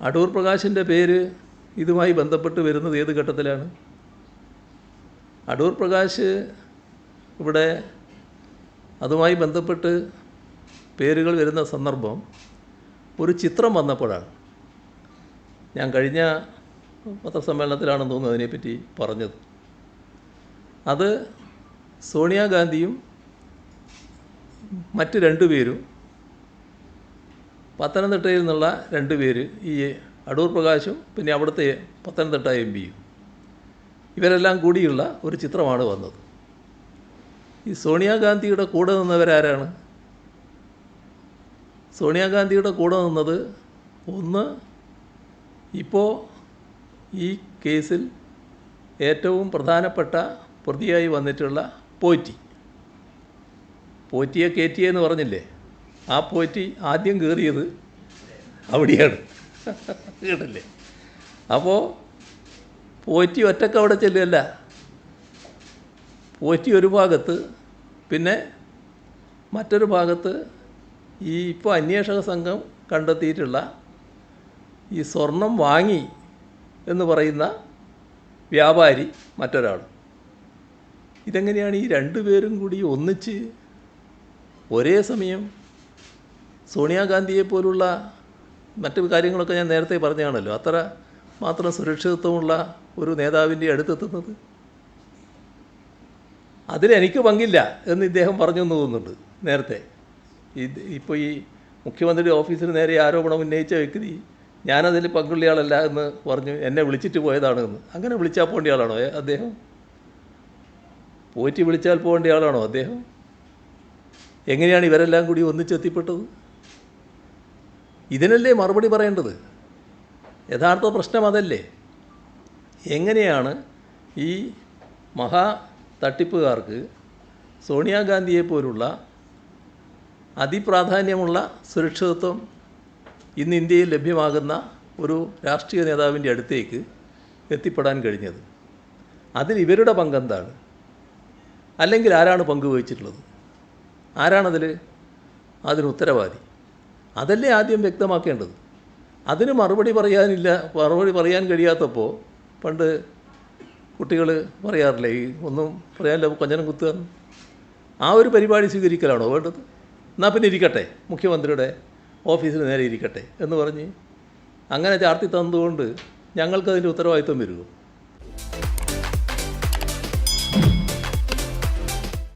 അടൂർ പ്രകാശിന്റെ പേര് ഇതുമായി ബന്ധപ്പെട്ട് വരുന്നത് ഏത് ഘട്ടത്തിലാണ്? അടൂർ പ്രകാശ് ഇവിടെ അതുമായി ബന്ധപ്പെട്ട് പേരുകൾ വരുന്ന സന്ദർഭം ഒരു ചിത്രം വന്നപ്പോഴാണ്. ഞാൻ കഴിഞ്ഞ പത്രസമ്മേളനത്തിലാണെന്ന് തോന്നുന്നു അതിനെപ്പറ്റി പറഞ്ഞത്. അത് സോണിയാഗാന്ധിയും മറ്റ് രണ്ടുപേരും പത്തനംതിട്ടയിൽ നിന്നുള്ള രണ്ട് പേര് ഈ അടൂർ പ്രകാശും പിന്നെ അവിടുത്തെ പത്തനംതിട്ട എം പിയും. ഇവരെല്ലാം കൂടിയുള്ള ഒരു ചിത്രമാണ് വന്നത്. ഈ സോണിയാഗാന്ധിയുടെ കൂടെ നിന്നവരാരാണ്? സോണിയാഗാന്ധിയുടെ കൂടെ നിന്നത് ഒന്ന് ഇപ്പോൾ ഈ കേസിൽ ഏറ്റവും പ്രധാനപ്പെട്ട പ്രതിയായി വന്നിട്ടുള്ള പോറ്റി. പോറ്റിയെ കയറ്റിയെന്ന് പറഞ്ഞില്ലേ? ആ പോറ്റി ആദ്യം കയറിയത് അവിടെയാണ്. കേട്ടില്ലേ? അപ്പോൾ പോറ്റി ഒറ്റയ്ക്ക് അവിടെ ചെല്ലുകയല്ല. പോറ്റി ഒരു ഭാഗത്ത് പിന്നെ മറ്റൊരു ഭാഗത്ത് ഈ ഇപ്പോൾ അന്വേഷക സംഘം കണ്ടെത്തിയിട്ടുള്ള ഈ സ്വർണം വാങ്ങി എന്ന് പറയുന്ന വ്യാപാരി മറ്റൊരാൾ. ഇതെങ്ങനെയാണ് ഈ രണ്ടു പേരും കൂടി ഒന്നിച്ച് ഒരേ സമയം സോണിയാഗാന്ധിയെ പോലുള്ള മറ്റു കാര്യങ്ങളൊക്കെ ഞാൻ നേരത്തെ പറഞ്ഞതാണല്ലോ അത്ര മാത്രം സുരക്ഷിതത്വമുള്ള ഒരു നേതാവിന്റെ അടുത്തെത്തുന്നത്. അതിലെനിക്ക് പങ്കില്ല എന്ന് ഇദ്ദേഹം പറഞ്ഞു എന്ന് തോന്നുന്നുണ്ട് നേരത്തെ. ഇപ്പോൾ ഈ മുഖ്യമന്ത്രി ഓഫീസിന് നേരെ ആരോപണം ഉന്നയിച്ച വ്യക്തി ഞാനതിൽ പങ്കുള്ളയാളല്ല എന്ന് പറഞ്ഞു എന്നെ വിളിച്ചിട്ട് പോയതാണ് എന്ന്. അങ്ങനെ വിളിച്ചാൽ പോകേണ്ട ആളാണോ അദ്ദേഹം? പോറ്റി വിളിച്ചാൽ പോകേണ്ട ആളാണോ അദ്ദേഹം? എങ്ങനെയാണ് ഇവരെല്ലാം കൂടി ഒന്നിച്ചെത്തിപ്പെട്ടത്? ഇതിനല്ലേ മറുപടി പറയേണ്ടത്? യഥാർത്ഥ പ്രശ്നം അതല്ലേ? എങ്ങനെയാണ് ഈ മഹാ തട്ടിപ്പുകാർക്ക് സോണിയാഗാന്ധിയെ പോലുള്ള അതിപ്രാധാന്യമുള്ള സുരക്ഷിതത്വം ഇന്ന് ഇന്ത്യയിൽ ലഭ്യമാകുന്ന ഒരു രാഷ്ട്രീയ നേതാവിന്റെ അടുത്തേക്ക് എത്തിപ്പെടാൻ കഴിഞ്ഞത്? അതിൽ ഇവരുടെ പങ്കെന്താണ്? അല്ലെങ്കിൽ ആരാണ് പങ്കുവഹിച്ചിട്ടുള്ളത്? ആരാണതിൽ അതിന് ഉത്തരവാദി? അതല്ലേ ആദ്യം വ്യക്തമാക്കേണ്ടത്? അതിന് മറുപടി പറയാനില്ല മറുപടി പറയാൻ കഴിയാത്തപ്പോൾ പണ്ട് കുട്ടികൾ പറയാറില്ലേ ഈ ഒന്നും പറയാനില്ല കൊഞ്ഞനം കുത്തുക. ആ ഒരു പരിപാടി സ്വീകരിക്കലാണോ വേണ്ടത്? എന്നാൽ പിന്നെ ഇരിക്കട്ടെ മുഖ്യമന്ത്രിയുടെ ഓഫീസിന് നേരെ ഇരിക്കട്ടെ എന്ന് പറഞ്ഞ് അങ്ങനെ ചാർത്തി തന്നതുകൊണ്ട് ഞങ്ങൾക്കതിന്റെ ഉത്തരവാദിത്വം വരുമോ?